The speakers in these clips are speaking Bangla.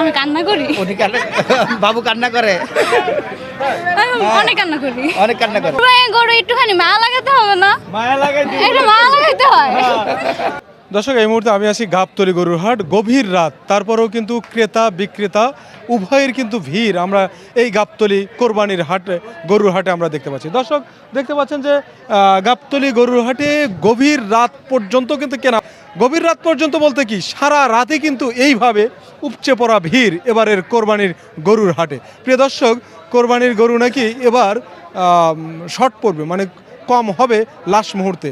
আমি কান্না করি। উনি কান্না বাবু কান্না করে। অনেক কান্না করি। অনেক কান্না করে। গরু একটুখানি মায়া লাগাতে হবে না? মায়া লাগাই একটু মায়া লাগাইতে হয়। দর্শক, এই মুহূর্তে আমি আছি গাবতলি গরুর হাট। গভীর রাত, তারপরেও কিন্তু ক্রেতা, বিক্রেতা, উভয়ের কিন্তু ভিড়। আমরা এই গাবতলি কোরবানির হাটে, গরুর হাটে আমরা দেখতে পাচ্ছি। দর্শক, দেখতে পাচ্ছেন যে গাবতলি গরুর হাটে গভীর রাত পর্যন্ত কিন্তু কেনা। গভীর রাত পর্যন্ত বলতে কি, সারা রাতে কিন্তু এইভাবে উপচে পড়া ভিড় এবারের কোরবানির গরুর হাটে। প্রিয় দর্শক, কোরবানির গরু নাকি এবার শর্ট পড়বে। মানে কম হবে লাস্ট মুহূর্তে।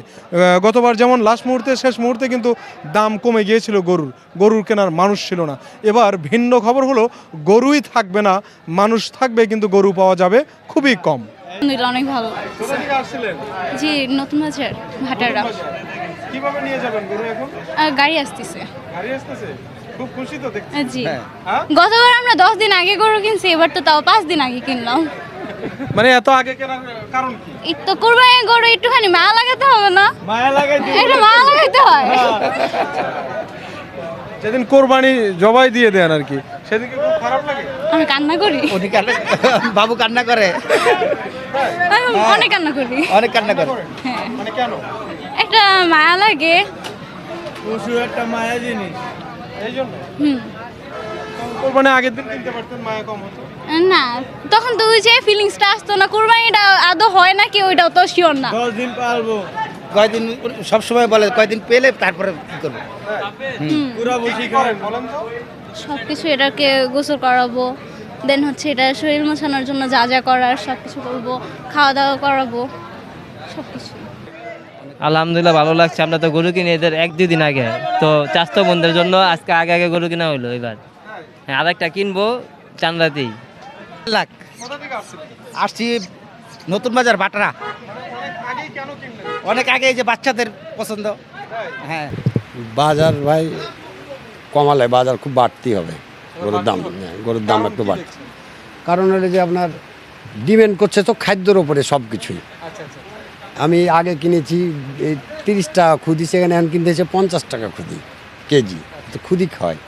গতবার যেমন লাস্ট মুহূর্তে শেষ মুহূর্তে কিন্তু দাম কমে গিয়েছিল গরুর। গরুর কেনার মানুষ ছিল না। এবার ভিন্ন খবর হলো গরুই থাকবে না মানুষ থাকবে কিন্তু গরু পাওয়া যাবে খুবই কম। অনেক ভালো জি নতুন বাজার ভাটারা। কীভাবে নিয়ে যাবেন গরু এখন? গাড়ি আসতেছে। গাড়ি আসতেছে? খুব খুশি তো দেখতে। জি। হ্যাঁ? গতবার আমরা দশ দিন আগে গরু কিনছি এবার তো তাও পাঁচ দিন আগে কিনলাম। মানে এত আগে কেনার কারণ কি? তো কুরবানি গরু একটুখানি মায়া লাগাতে হবে না? মায়া লাগাই একটু মায়া লাগাইতে হয়। যেদিন কোরবানি জবাই দিয়ে দেন আর কি সেদিন কি খুব খারাপ লাগে? আমি কান্না করি। উনি কান্না বাবু কান্না করে। আমি অনেক কান্না করি। অনেক কান্না করে। হ্যাঁ। মানে কেন? একটা মায়া লাগে। পশু একটা মায়া জিনিস। এই জন্য? হুম। কোরবানি আগের দিন কিনতে পারতেন মায়া কম হতো? না তখন তো ওই যে ফিলিংসটা আসতো না কুরবানিটা আদৌ হয় নাকি ওইটাও তো শিওর না। দশ দিন পারব। কয়দিন সবসময় বলে কয়দিন পেলে তারপরে কি করব? পুরা বসি করেন বলেন তো? সব কিছু এটাকে গোসল করাবো দেন হচ্ছে এটা শরীর মোছানোর জন্য যা যা করার সব কিছু করব খাওয়া দাওয়া করাবো সব কিছু আলহামদুলিল্লাহ ভালো লাগছে। আমরা তো গরু কিনে এদের এক দুই দিন আগে। তো চাস্তো বন্ধের জন্য আজকে আগে আগে গরু কিনা হইল এবার। হ্যাঁ আরেকটা কিনবো চান্দাতেই লাখ। কোথা আসছি নতুন বাজার বাটরা। অনেক আগে এই যে বাচ্চাদের পছন্দ। হ্যাঁ। বাজার ভাই কমালে বাজার খুব বাড়তি হবে। গরুর দাম হ্যাঁ, গরুর দাম একটু বাড়তি কারণ হলো যে আপনার ডিমেন্ড করছে তো খাদ্যর ওপরে সব কিছুই। আচ্ছা আচ্ছা আমি আগে কিনেছি এই তিরিশ টাকা খুদি সেখানে এখন কিনতেছে পঞ্চাশ টাকা খুদি কেজি। তো খুদি খায়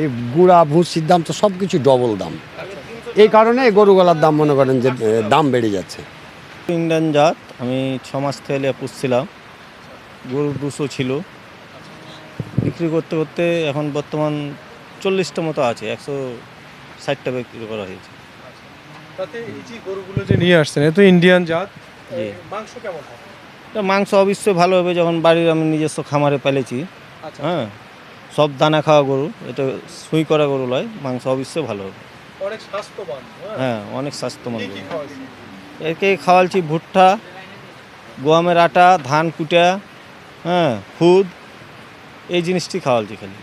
এই গুঁড়া ভুসির দাম তো সব কিছু ডবল দাম। এই কারণে এই গরুগুলার দাম মনে করেন যে দাম বেড়ে যাচ্ছে। ইন্ডিয়ান জাত আমি ছ মাস থেকে পুষছিলাম। গরু দুশো ছিল। বিক্রি করতে করতে এখন বর্তমান চল্লিশটা মতো আছে একশো ষাটটা বিক্রি করা হয়েছে। তাতে এই যে গরুগুলো যে নিয়ে আসছেন এ তো ইন্ডিয়ান জাত। মাংস কেমন মাংস অবশ্যই ভালো হবে যখন বাড়ির আমি নিজস্ব খামারে পালেছি আচ্ছা। হ্যাঁ। সব দানা খাওয়া গরু এটা সুই করা গরু লয় মাংস অবশ্যই ভালো হবে। অনেক স্বাস্থ্যবান হ্যাঁ। হ্যাঁ অনেক স্বাস্থ্যবান গরু। একে খাওয়ালছি ভুট্টা গমের আটা ধান কুটা হ্যাঁ ফুদ এই জিনিসটি খাওয়ালছি খালি।